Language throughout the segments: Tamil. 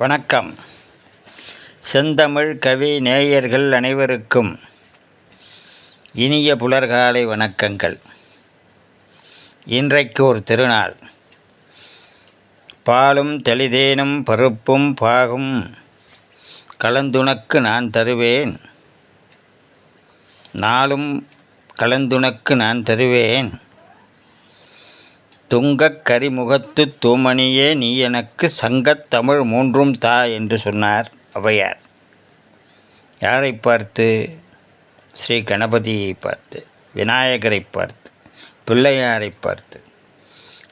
வணக்கம். செந்தமிழ் கவி நேயர்கள் அனைவருக்கும் இனிய புலர்காலை வணக்கங்கள். இன்றைக்கு ஒரு திருநாள். பாலும் தெளிதேனும் பருப்பும் பாகும் கலந்துணக்கு நான் தருவேன். நாளும் கலந்துணக்கு நான் தருவேன். துங்கக் கரிமுகத்து தூமணியே நீ எனக்கு சங்கத் தமிழ் மூன்றும் தா என்று சொன்னார் ஔவையார். யாரை பார்த்து? ஸ்ரீ கணபதியை பார்த்து விநாயகரை பார்த்து பிள்ளையாரை பார்த்து.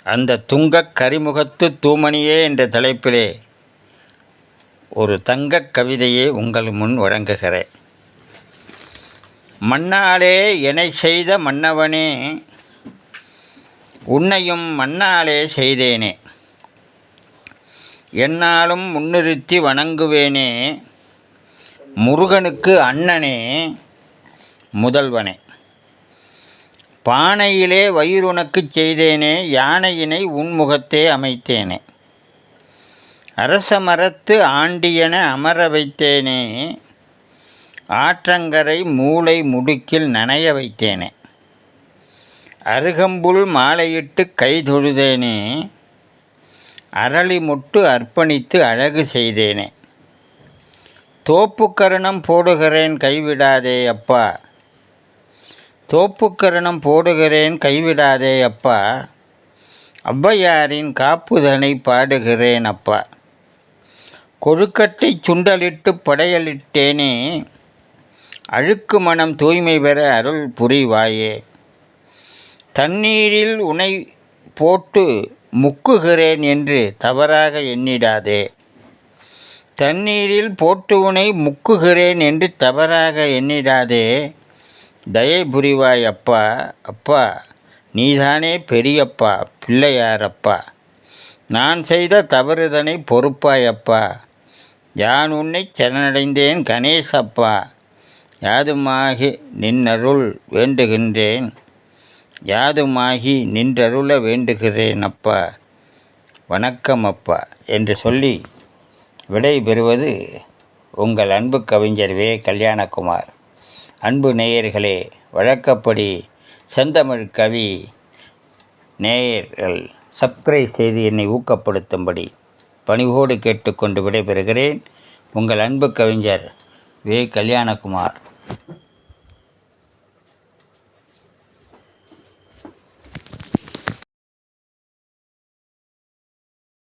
அந்த துங்கக் கரிமுகத்து தூமணியே என்ற தலைப்பிலே ஒரு தங்கக் கவிதையை உங்கள் முன் வழங்குகிறேன். மண்ணாலே என்னை செய்த மன்னவனே உன்னையும் மண்ணாலே செய்தேனே. என்னாலும் முன்னிறுத்தி வணங்குவேனே. முருகனுக்கு அண்ணனே முதல்வனே. பானையிலே வயிறுனக்குச் செய்தேனே யானையினை உன்முகத்தே அமைத்தேனே. அரச மரத்து ஆண்டியன அமர வைத்தேனே. ஆற்றங்கரை மூளை முடுக்கில் நனைய வைத்தேனே. அருகம்புல் மாலையிட்டு கை தொழுதேனே அரளி முட்டு அர்ப்பணித்து அழகு செய்தேனே. தோப்புக்கரணம் போடுகிறேன் கைவிடாதே அப்பா. தோப்புக்கரணம் போடுகிறேன் கைவிடாதே அப்பா. ஔவையாரின் காப்புதனை பாடுகிறேன் அப்பா. கொழுக்கட்டை சுண்டலிட்டு படையலிட்டேனே அழுக்கு மனம் தூய்மை பெற அருள் புரிவாயே. தண்ணீரில் உனை போட்டு முக்குகிறேன் என்று தவறாக எண்ணிடாதே. தண்ணீரில் போட்டு உனை முக்குகிறேன் என்று தவறாக எண்ணிடாதே. தயை புரிவாய் அப்பா அப்பா நீதானே பெரியப்பா பிள்ளையாரப்பா. நான் செய்த தவறுதனை பொறுப்பாயப்பா யான் உன்னை சரணடைந்தேன் கணேசப்பா. யாதுமாகி நின்னருள் வேண்டுகின்றேன். யாதுமாகி நின்றருள வேண்டுகிறேன் அப்பா. வணக்கம் அப்பா என்று சொல்லி விடை பெறுவது உங்கள் அன்பு கவிஞர் வே. கல்யாணகுமார். அன்பு நேயர்களே வழக்கப்படி செந்தமிழ் கவி நேயர்கள் சப்ஸ்கிரைப் செய்து என்னை ஊக்கப்படுத்தும்படி பணிவோடு கேட்டுக்கொண்டு விடைபெறுகிறேன். உங்கள் அன்பு கவிஞர் வே. கல்யாணகுமார்.